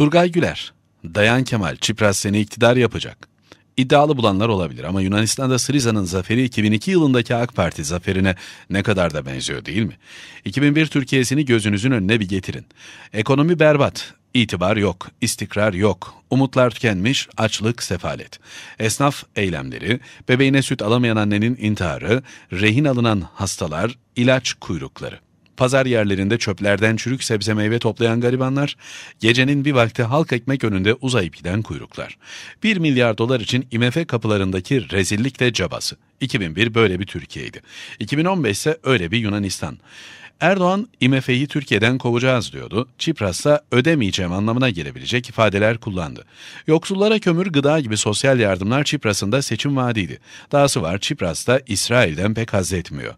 Turgay Güler, Dayan Kemal, Çipras seni iktidar yapacak. İddialı bulanlar olabilir ama Yunanistan'da Syriza'nın zaferi 2002 yılındaki AK Parti zaferine ne kadar da benziyor değil mi? 2001 Türkiye'sini gözünüzün önüne bir getirin. Ekonomi berbat, itibar yok, istikrar yok, umutlar tükenmiş, açlık, sefalet. Esnaf eylemleri, bebeğine süt alamayan annenin intiharı, rehin alınan hastalar, ilaç kuyrukları. Pazar yerlerinde çöplerden çürük sebze meyve toplayan garibanlar, gecenin bir vakti halk ekmek önünde uzayıp giden kuyruklar. 1 milyar dolar için IMF kapılarındaki rezillik de cabası. 2001 böyle bir Türkiye'ydi. 2015 ise öyle bir Yunanistan. Erdoğan IMF'yi Türkiye'den kovacağız diyordu. Çipras ise ödemeyeceğim anlamına gelebilecek ifadeler kullandı. Yoksullara kömür, gıda gibi sosyal yardımlar Çipras'ın da seçim vaadiydi. Dahası var Çipras da İsrail'den pek haz etmiyor.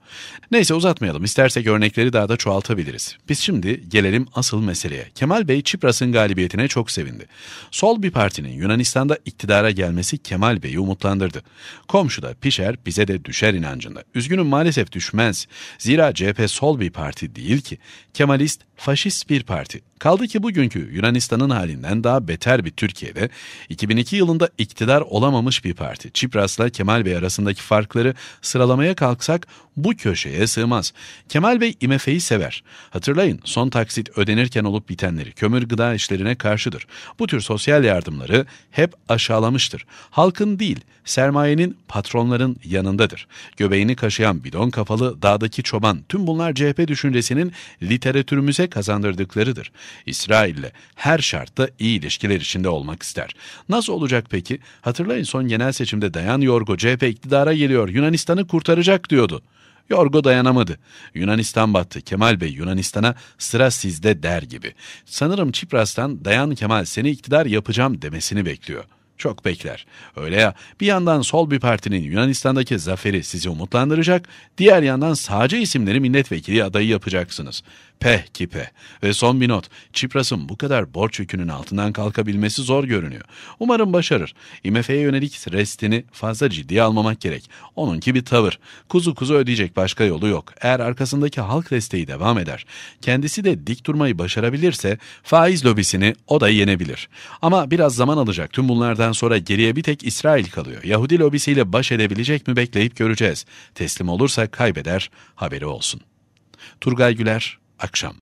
Neyse uzatmayalım. İstersek örnekleri daha da çoğaltabiliriz. Biz şimdi gelelim asıl meseleye. Kemal Bey Çipras'ın galibiyetine çok sevindi. Sol bir partinin Yunanistan'da iktidara gelmesi Kemal Bey'i umutlandırdı. Komşuda pişer bize de düşer inancında. Üzgünüm maalesef düşmez. Zira CHP sol bir parti parti değil ki. Kemalist, faşist bir parti. Kaldı ki bugünkü Yunanistan'ın halinden daha beter bir Türkiye'de 2002 yılında iktidar olamamış bir parti. Çipras'la Kemal Bey arasındaki farkları sıralamaya kalksak bu köşeye sığmaz. Kemal Bey IMF'yi sever. Hatırlayın son taksit ödenirken olup bitenleri kömür gıda işlerine karşıdır. Bu tür sosyal yardımları hep aşağılamıştır. Halkın değil, sermayenin, patronların yanındadır. Göbeğini kaşıyan bidon kafalı dağdaki çoban tüm bunlar CHP düşüncesinin literatürümüze kazandırdıklarıdır. İsrail'le her şartta iyi ilişkiler içinde olmak ister. Nasıl olacak peki? Hatırlayın son genel seçimde Dayan Yorgo CHP iktidara geliyor Yunanistan'ı kurtaracak diyordu. Yorgo dayanamadı. Yunanistan battı. Kemal Bey Yunanistan'a sıra sizde der gibi. Sanırım Çipras'tan Dayan Kemal seni iktidar yapacağım demesini bekliyor.'' Çok bekler. Öyle ya bir yandan sol bir partinin Yunanistan'daki zaferi sizi umutlandıracak, diğer yandan sağcı isimleri milletvekili adayı yapacaksınız. Peh ki peh. Ve son bir not. Çipras'ın bu kadar borç yükünün altından kalkabilmesi zor görünüyor. Umarım başarır. IMF'ye yönelik restini fazla ciddiye almamak gerek. Onunki bir tavır. Kuzu kuzu ödeyecek başka yolu yok. Eğer arkasındaki halk desteği devam eder, kendisi de dik durmayı başarabilirse faiz lobisini o da yenebilir. Ama biraz zaman alacak. Tüm bunlardan sonra geriye bir tek İsrail kalıyor. Yahudi lobisiyle baş edebilecek mi bekleyip göreceğiz. Teslim olursa kaybeder, haberi olsun. Turgay Güler, akşam.